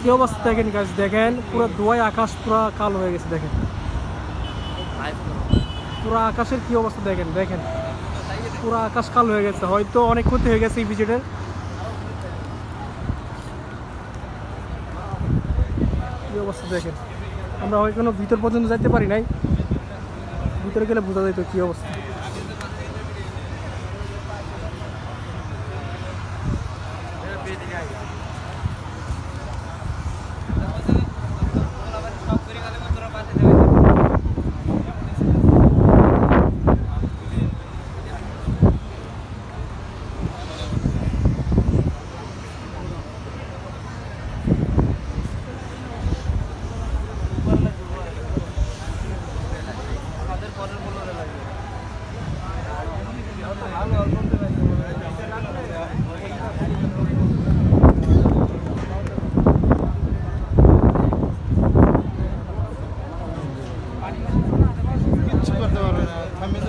কি অবস্থা দেখেন গাছ দেখেন, পুরো ধোয়ায় আকাশ পুরো কালো হয়ে গেছে, দেখেন। পুরো আকাশের কি অবস্থা দেখেন দেখেন। পুরো আকাশ কালো হয়ে গেছে, হয়তো অনেক ক্ষতি হয়ে গেছে এই বিজেটের কি অবস্থা দেখেন, আমরা ওইখানে ভিতর পর্যন্ত যাইতে পারি নাই। ভিতরে গেলে বোঝা যেত কি অবস্থা কিচ্ছু করতে পারবে না ফ্যামিলি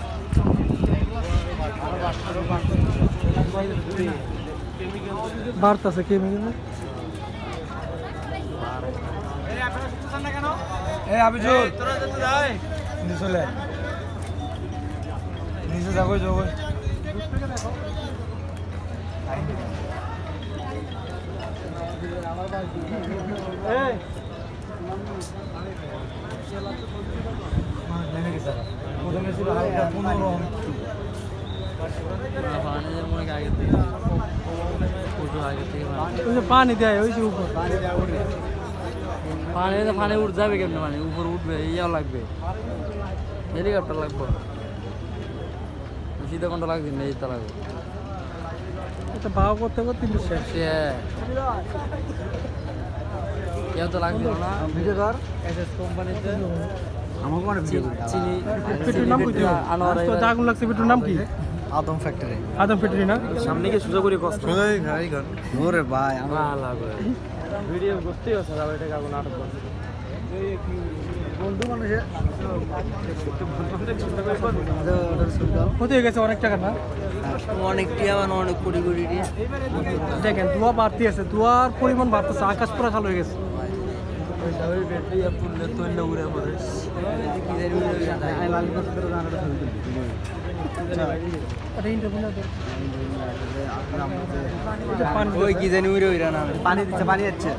বাড়তেছে কেমিক্যাল এই আবিজুল। নিচে চলে নিচে যাব যাব প্রথমে ছিল পনেরো। পানি দেয় ওই যে উপর পানি পানি উঠ যাবে কেমনে মানে? উপর উঠবে ইয়া লাগবে। হেলিকপ্টার লাগবে। সিধা কোনটা লাগবে না এইটা লাগবে। এটা করতে করতে শেষ। কেউ তো লাগবে না। ভিডিও কর এসএস কোম্পানিতে। আমাকে মানে ভিডিও চিনি নাম আনোয়ার তো লাগছে নাম কি? আদম ফ্যাক্টরি আদম পেট্রি না? সামনে কি সুযোগ করে কষ্ট সোজাই ঘাড়ি ঘর। ওরে ভাই লাগবে ভিডিও করতেই আছে এটা করছে। বন্ধু ক্ষতি হয়ে গেছে অনেক টাকা না? অনেক টিয়া মানে অনেক কোটি কোটি টিয়া। দেখেন ধোয়া বাড়তি আছে ধোয়ার পরিমাণ বাড়তেছে আকাশ পুরো খালো হয়ে গেছে। ওই কি জানি উড়ে উড়ে না পানি দিচ্ছে পানি যাচ্ছে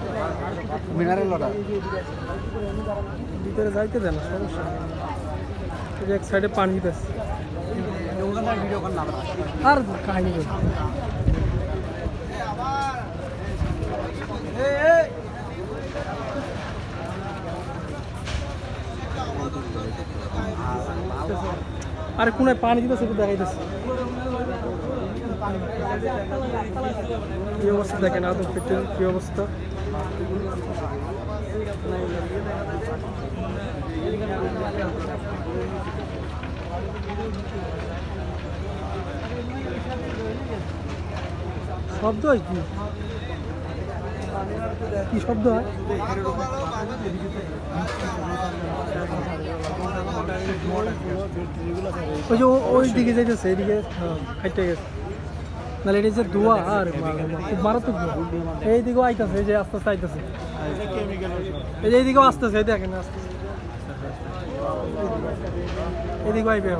মিনারেল ওয়াটার ভিতরে যাইতে দেয় না সমস্যা এক সাইডে পানি দিতেছে আর কাহিনী আরে কোনায় পানি দিতেছে একটু দেখাইতেছে। কি অবস্থা দেখেন, আদম পেটের কি অবস্থা? শব্দ হয় কি? কি শব্দ হয়? ওই যে ওই দিকে যাইতেছে এদিকে হ্যাঁ, খাইতে গেছে। নাহলে এটা যে ধোয়া আর খুব মারাত্মক ধোয়া এইদিকেও আইতেছে এই যে আস্তে আস্তে আইতেছে। এই যে এইদিকেও আসতেছে দেখেন আস্তে এদিকে আইবে।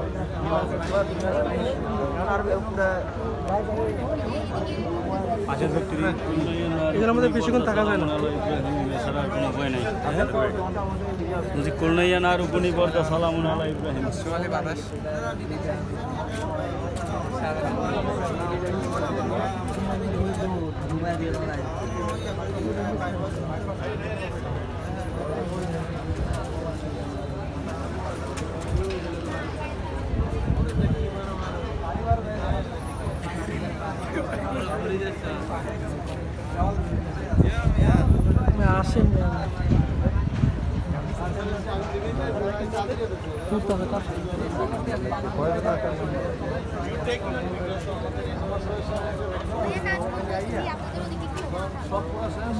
এখানের আমাদের বেশিক্ষণ থাকা যায় না ছাড়া কোনো উপায় নাই বুঝি কলনাইয়ান আর উপনি বর্দা সালামুন আলা ইব্রাহিম বাতাস। আসেন সব পড়াশোনা